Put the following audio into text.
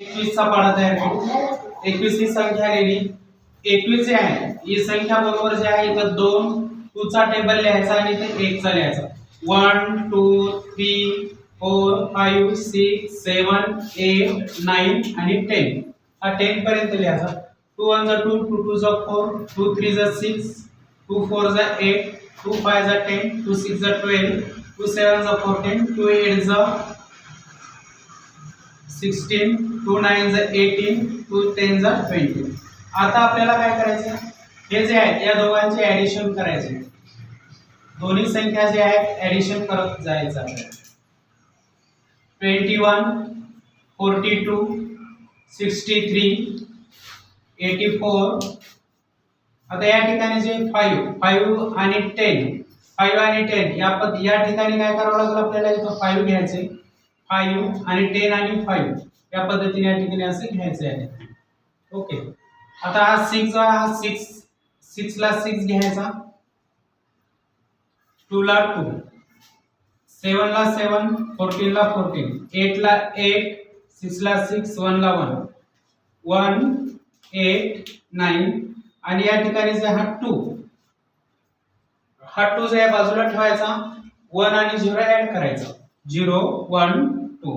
एकवीसचा पाडा तयार करू. एकवीस ही संख्या लिहिली. एकवीस जे आहे. ही संख्या बरोबर जे आहे तर दोन टू चा टेबल लिहायचा आणि ते एक चा लिहायचा. One two three four five six seven eight nine आणि टेन हा टेन पर्यंत लिहायचा. टू वन जा टू टू टू जा फोर टू थ्री जा सिक्स टू फोर जा एट टू फाय जा टेन टू सिक्स जा ट्वेल्व टू सेवन जा फोर्टीन टू एट जा सिक्स्टीन टू नाईन जर एटीन टू टेन जर ट्वेंटी. आता आपल्याला काय करायचं? हे जे आहेत या दोघांचे ऍडिशन करायचे. दोन्ही संख्या जे आहेत ऍडिशन करत जायचं आपल्याला. Twenty one forty two sixty three eighty four. आता या ठिकाणी जे फाईव्ह फाईव्ह आणि टेन फाईव्ह आणि टेन या पद या ठिकाणी काय करावं लागेल आपल्याला? इथं फाईव्ह घ्यायचे. फाईव्ह आणि टेन आणि फाईव्ह या पद्धतीने या ठिकाणी असे घ्यायचे आहे. ओके. आता हा सिक्स हा सिक्स सिक्सला सिक्स घ्यायचा. टूला टू सेवनला सेवन फोर्टीनला फोर्टीन एटला एट सिक्सला सिक्स वनला वन वन एट नाईन आणि या ठिकाणी जे हा टू हा टू जो या बाजूला ठेवायचा वन आणि झिरो ऍड करायचा. Zero one two